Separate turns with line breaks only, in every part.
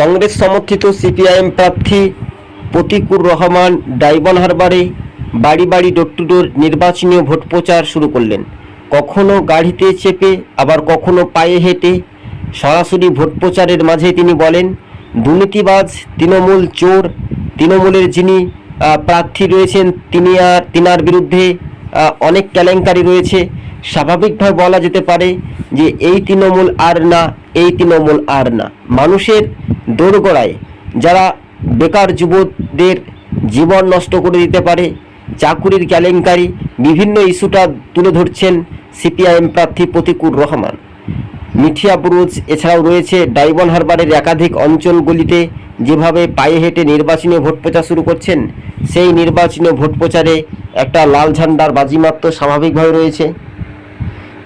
কংগ্রেস সমর্থিত সিপিআইএম প্রার্থী প্রতিকুর রহমান ডাইবন হারবারে বাড়ি বাড়ি ডোর টু ডোর নির্বাচনী ভোট প্রচার শুরু করলেন। কখনো গাড়িতে চেপে, আবার কখনো পায়ে হেঁটে সরাসরি ভোট প্রচারের মাঝে তিনি বলেন, দুর্নীতিবাজ তৃণমূল চোর, তৃণমূলের যিনি প্রার্থী রয়েছেন, তিনি আর, তিনার বিরুদ্ধে অনেক কেলেঙ্কারি রয়েছে। স্বাভাবিকভাবে বলা যেতে পারে যে, এই তৃণমূল আর না, এই তৃণমূল আর না। মানুষের দোরগোড়ায় যারা বেকার যুবকদের জীবন নষ্ট করে দিতে পারে, চাকুরির কেলেঙ্কারি, বিভিন্ন ইস্যুটা তুলে ধরছেন সিপিআইএম প্রার্থী প্রতিকুর রহমান। মিঠিয়া বুরুজ, এছাড়াও রয়েছে ডাইবন হারবারের একাধিক অঞ্চলগুলিতে যেভাবে পায়ে হেঁটে নির্বাচনী ভোট প্রচার শুরু করছেন, সেই নির্বাচনী ভোট প্রচারে একটা লাল ঝান্ডার বাজিমাত্র স্বাভাবিকভাবে রয়েছে।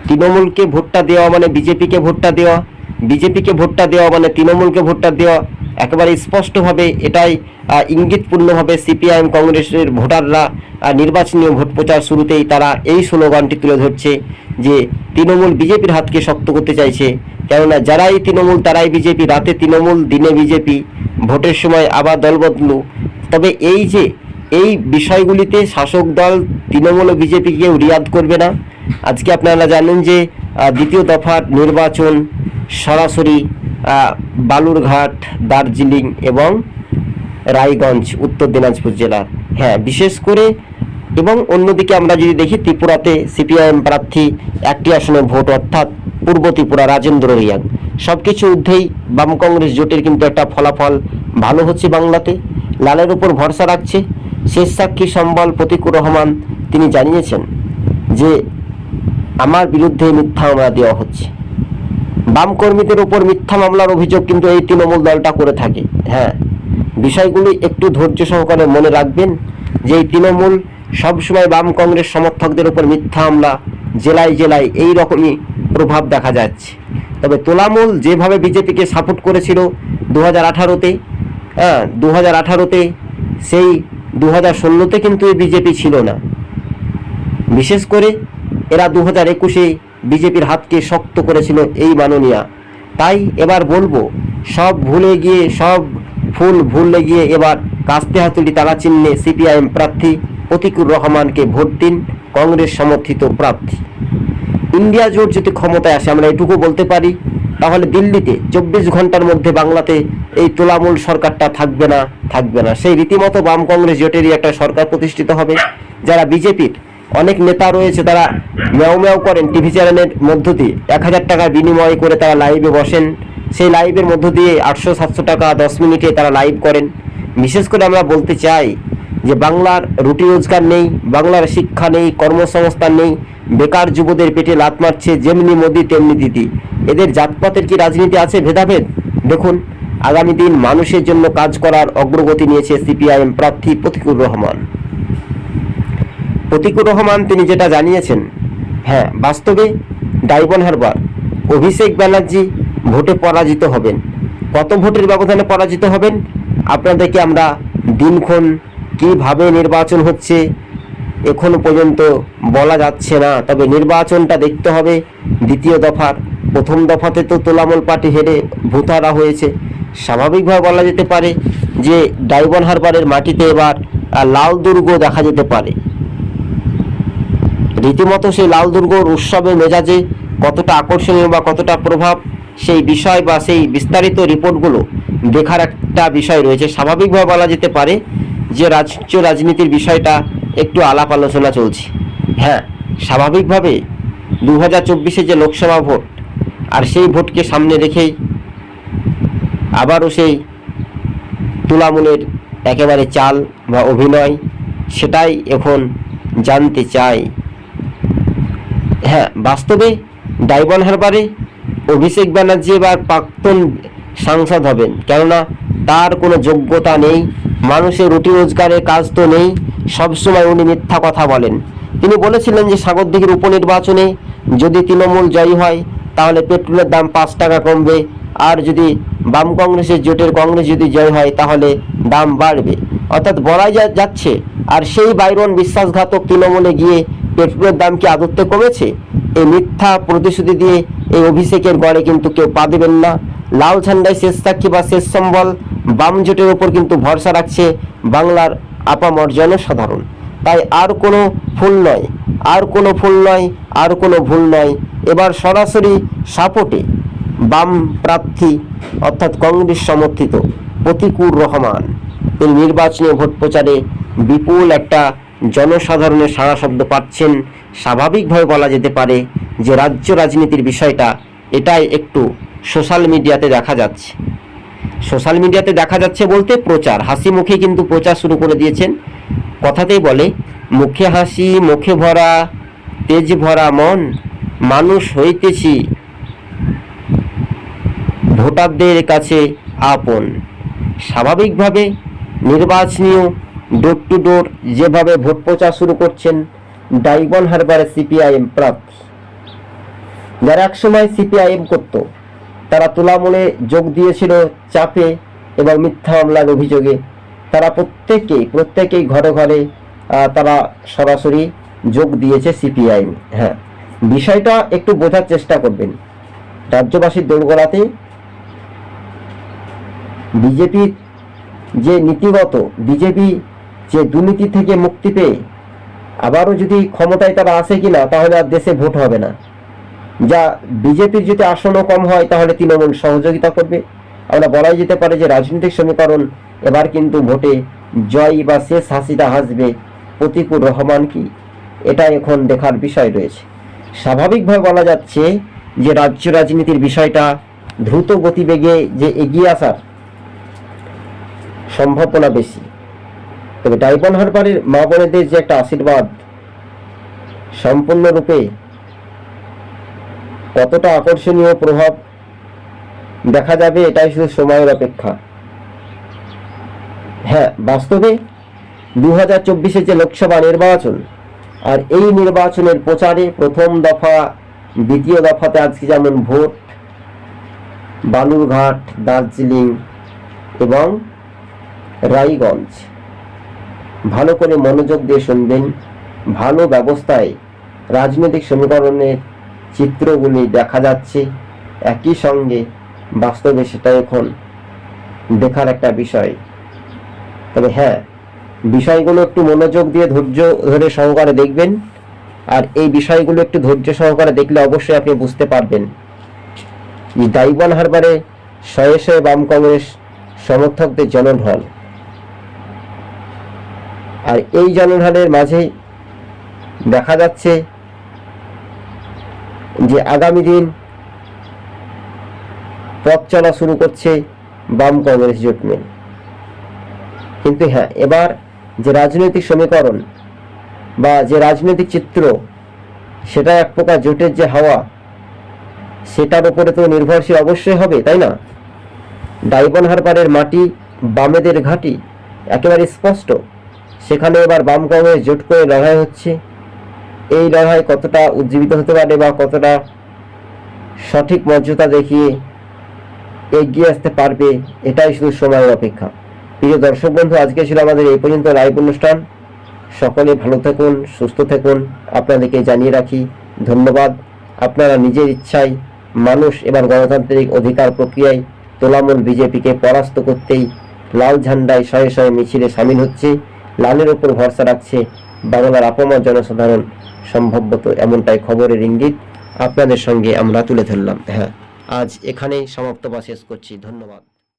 তৃণমূলকে ভোটটা দেওয়া মানে বিজেপিকে ভোটটা দেওয়া বিজেপিকে ভোটটা দেওয়া মানে তৃণমূলকে ভোটটা দেওয়া একেবারে স্পষ্টভাবে এটাই ইঙ্গিতপূর্ণভাবে সিপিআইএম কংগ্রেসের ভোটাররা আহ, নির্বাচনী ভোট প্রচার শুরুতেই তারা এই স্লোগানটি তুলে ধরছে যে তৃণমূল বিজেপির হাতকে শক্ত করতে চাইছে। কেননা যারাই তৃণমূল তারাই বিজেপি। রাতে তৃণমূল দিনে বিজেপি। ভোটের সময় আবার দল বদলু তবে এই যে এই বিষয়গুলিতে শাসক দল তৃণমূল ও বিজেপি কেউ রিয়াদ করবে না। আজকে আপনারা জানেন যে দ্বিতীয় দফার নির্বাচন সরাসরি বালুরঘাট, দার্জিলিং এবং রায়গঞ্জ, উত্তর দিনাজপুর জেলার। হ্যাঁ বিশেষ করে এবং অন্যদিকে আমরা যদি দেখি, ত্রিপুরাতে সিপিআইএম প্রার্থী একটি আসনে ভোট, অর্থাৎ পূর্ব ত্রিপুরা রাজেন্দ্র রিয়াং। সব কিছু ঊর্ধ্বেই বাম কংগ্রেস জোটের কিন্তু একটা ফলাফল ভালো হচ্ছে বাংলাতে। লালের উপর ভরসা রাখছে। শেষ সাক্ষী সম্বল প্রতিকুর রহমান তিনি জানিয়েছেন যে, আমার বিরুদ্ধে মিথ্যা মামলা দেওয়া হচ্ছে। বাম কর্মীদের উপর মিথ্যা মামলার অভিযোগ কিন্তু এই তৃণমূল দলটা করে থাকে। হ্যাঁ বিষয়গুলি একটু ধৈর্য সহকারে মনে রাখবেন যে এই তৃণমূল সবসময় বাম কংগ্রেস সমর্থকদের উপর মিথ্যা হামলা, জেলায় জেলায় এই রকমই প্রভাব দেখা যাচ্ছে। তবে তোলামূল যেভাবে বিজেপিকে সাপোর্ট করেছিল দু হাজার আঠারোতে হ্যাঁ দু হাজার আঠারোতে, সেই দু হাজার ষোলোতে কিন্তু এই বিজেপি ছিল না। বিশেষ করে এরা দু হাজার একুশে বিজেপির হাতকে শক্ত করেছিল এই মাননীয়া। তাই এবার বলব, সব ভুলে গিয়ে, সব ফুল ভুলে গিয়ে এবার কাস্তে হাতুড়ি তারা চিহ্নে সিপিআইএম প্রার্থী প্রতিকুর রহমানকে ভোট দিন কংগ্রেস সমর্থিত প্রার্থী। ইন্ডিয়া জোট যদি ক্ষমতায় আসে, আমরা এটুকু বলতে পারি, তাহলে দিল্লিতে চব্বিশ ঘণ্টার মধ্যে বাংলাতে এই তোলামূল সরকারটা থাকবে না থাকবে না। সেই রীতিমতো বাম কংগ্রেস জোটেরই একটা সরকার প্রতিষ্ঠিত হবে, যারা বিজেপির অনেক নেতা রয়েছে তারা ম্যাও ম্যাও করেন টিভি চ্যানেলের মধ্য দিয়ে। এক হাজার টাকার বিনিময় করে তারা লাইভে বসেন। সেই লাইভের মধ্য দিয়ে আটশো সাতশো টাকা দশ মিনিটে তারা লাইভ করেন। বিশেষ করে আমরা বলতে চাই যে বাংলার রুটি রোজগার নেই, বাংলার শিক্ষা নেই, কর্মসংস্থান নেই, বেকার যুবদের পেটে লাত মারছে যেমনি মোদি, তেমনি দিদি। এদের জাতপাতের কি রাজনীতি আছে ভেদাভেদ? দেখুন, আগামী দিন মানুষের জন্য কাজ করার অগ্রগতি নিয়েছে সিপিআইএম প্রার্থী প্রতিকুর রহমান। প্রতিকুর রহমান তিনি যেটা জানিয়েছেন হ্যাঁ বাস্তবে ডাইবন হারবার, অভিষেক ব্যানার্জি ভোটে পরাজিত হবেন। কত ভোটের ব্যবধানে পরাজিত হবেন? আপনাদেরকে আমরা দিনক্ষণ কীভাবে নির্বাচন হচ্ছে এখনও পর্যন্ত বলা যাচ্ছে না, তবে নির্বাচনটা দেখতে হবে। দ্বিতীয় দফার, প্রথম দফাতে তো তোলামূল পার্টি হেরে ভূতারা হয়েছে। স্বাভাবিকভাবে বলা যেতে পারে যে ডাইবন হারবারের মাটিতে এবার লাল দুর্গ দেখা যেতে পারে। রীতিমতো সেই লাল দুর্গর উৎসবের মেজাজে কতটা আকর্ষণীয় বা কতটা প্রভাব, সেই বিষয় বা সেই বিস্তারিত রিপোর্টগুলো দেখার একটা বিষয় রয়েছে। স্বাভাবিকভাবে বলা যেতে পারে যে রাজ্য রাজনীতির বিষয়টা একটু আলাপ আলোচনা চলছে। হ্যাঁ স্বাভাবিকভাবে দু হাজার চব্বিশে যে লোকসভা ভোট আর সেই ভোটকে সামনে রেখেই আবারও সেই তুলামূলের একেবারে চাল বা অভিনয়, সেটাই এখন জানতে চাই। হ্যাঁ বাস্তবে ডাইবন হারবারে অভিষেক ব্যানার্জি এবার প্রাক্তন সাংসদ হবেন। কেননা তার কোনো যোগ্যতা নেই, মানুষের রুটি রোজগারের কাজ তো নেই, সবসময় উনি মিথ্যা কথা বলেন। তিনি বলেছিলেন যে সাগরদিঘির উপনির্বাচনে যদি তৃণমূল জয়ী হয়, তাহলে পেট্রোলের দাম পাঁচ টাকা কমবে, আর যদি বাম কংগ্রেসের জোটের কংগ্রেস যদি জয় হয়, তাহলে দাম বাড়বে। অর্থাৎ বলাই যাচ্ছে। আর সেই বাইরন বিশ্বাসঘাতক তৃণমূলে গিয়ে পেট্রোলের দাম কি আদত্তে কমেছে? এই মিথ্যা প্রতিশ্রুতি দিয়ে এই অভিষেকের গড়ে কিন্তু কেউ পা দেবেন না। লাল ঝান্ডায় শেষ সাক্ষী বা শেষ সম্বল, বাম জোটের ওপর কিন্তু ভরসা রাখছে বাংলার আপামর জনসাধারণ। তাই আর কোনো ফুল নয়, আর কোনো ফুল নয়, আর কোনো ভুল নয়। এবার সরাসরি সাপোর্টে বাম প্রার্থী, অর্থাৎ কংগ্রেস সমর্থিত প্রতিকুর রহমান। তিনি নির্বাচনী ভোট প্রচারে বিপুল একটা জনসাধারণের সাড়া শব্দ পাচ্ছেন, স্বাভাবিকভাবে বলা যেতে পারে যে রাজ্য রাজনীতির বিষয়টা এটাই একটু সোশ্যাল মিডিয়াতে দেখা যাচ্ছে। সোশ্যাল মিডিয়াতে দেখা যাচ্ছে বলতে প্রচার, হাসি মুখে কিন্তু প্রচার শুরু করে দিয়েছেন। কথাতেই বলে, মুখে হাসি, মুখে ভরা, তেজ ভরা মন, মানুষ হইতেছি ভোটারদের কাছে আপন। স্বাভাবিকভাবে নির্বাচনীয় ডোর টু ডোর যেভাবে ভোট প্রচার শুরু করছেন ডাইবন হারবারের সিপিআইএম প্রার্থী। যারা একসময় সিপিআইএম করত, তারা তুলামূলে যোগ দিয়েছিল চাপে এবং মিথ্যা মামলার অভিযোগে। তারা প্রত্যেকেই প্রত্যেকেই ঘরে ঘরে তারা সরাসরি যোগ দিয়েছে সিপিআইএম। হ্যাঁ বিষয়টা একটু বোঝার চেষ্টা করবেন। রাজ্যবাসীর দোরগোড়াতে বিজেপির যে নীতিগত, বিজেপি যে দুর্নীতি থেকে মুক্তি পেয়ে আবারও যদি ক্ষমতায় তারা আসে কিনা, তাহলে আর দেশে ভোট হবে না। যা বিজেপির যদি আসনও কম হয়, তাহলে তৃণমূল সহযোগিতা করবে। আমরা বলাই যেতে পারে যে রাজনৈতিক সমীকরণ এবার কিন্তু ভোটে জয় বা শেষ হাসিটা হাসবে প্রতিকুর রহমান কি? এটা এখন দেখার বিষয় রয়েছে। স্বাভাবিকভাবে বলা যাচ্ছে যে রাজ্য রাজনীতির বিষয়টা দ্রুত গতিবেগে যে এগিয়ে আসার সম্ভাবনা বেশি। তবে ডাইবন হারবারের মা বোনেদের যে একটা আশীর্বাদ সম্পূর্ণরূপে কতটা আকর্ষণীয় প্রভাব দেখা যাবে, এটাই শুধু সময়ের অপেক্ষা। হ্যাঁ বাস্তবে দু হাজার চব্বিশে যে লোকসভা নির্বাচন আর এই নির্বাচনের প্রচারে প্রথম দফা, দ্বিতীয় দফাতে আজকে যেমন ভোট, বালুরঘাট, দার্জিলিং এবং রায়গঞ্জ। ভালো করে মনোযোগ দিয়ে শুনবেন। ভালো ব্যবস্থায় রাজনৈতিক সমীকরণের চিত্রগুলি দেখা যাচ্ছে। একই সঙ্গে বাস্তবে সেটা এখন দেখার একটা বিষয়। তবে হ্যাঁ বিষয়গুলো একটু মনোযোগ দিয়ে ধৈর্য ধরে সহকারে দেখবেন। আর এই বিষয়গুলো একটু ধৈর্য সহকারে দেখলে অবশ্যই আপনি বুঝতে পারবেন। ডাইবন হারবারে শয়ে শয়ে বাম কংগ্রেস সমর্থকদের জনঢল আর এই জনঢলের মাঝে দেখা যাচ্ছে যে আগামী দিন পথ চলা শুরু করছে বাম কংগ্রেস জোটমেন কিন্তু হ্যাঁ এবার যে রাজনৈতিক সমীকরণ বা যে রাজনৈতিক চিত্র, সেটা এক প্রকার জোটের যে হাওয়া, সেটার উপরে তো নির্ভরশীল অবশ্যই হবে, তাই না? ডাইবন হারবারের মাটি বামেদের ঘাঁটি একেবারে স্পষ্ট। সেখানে এবার বাম কংগ্রেস জোট করে লড়াই হচ্ছে। এই লড়াই কতটা উজ্জীবিত হতে পারে বা কতটা সঠিক মর্যাদা দেখিয়ে এগিয়ে আসতে পারবে, এটাই শুধু সময়ের অপেক্ষা। প্রিয় দর্শক বন্ধু, আজকে ছিল আমাদের এই পর্যন্ত লাইভ অনুষ্ঠান। সকলে ভালো থাকুন, সুস্থ থাকুন। আপনাদেরকে জানিয়ে রাখি, ধন্যবাদ। আপনারা নিজের ইচ্ছায় মানুষ এবার গণতান্ত্রিক অধিকার প্রক্রিয়ায় তোলামূল বিজেপিকে পরাস্ত করতেই লাল ঝান্ডায় শয়ে শয়ে মিছিলে সামিল হচ্ছে। লালের উপর ভরসা রাখছে বাংলার আপমা জনসাধারণ। সম্ভবত এমনটাই খবরের ইঙ্গিত আপনাদের সঙ্গে আমরা তুলে ধরলাম। হ্যাঁ আজ এখানেই সমাপ্ত বা শেষ করছি। ধন্যবাদ।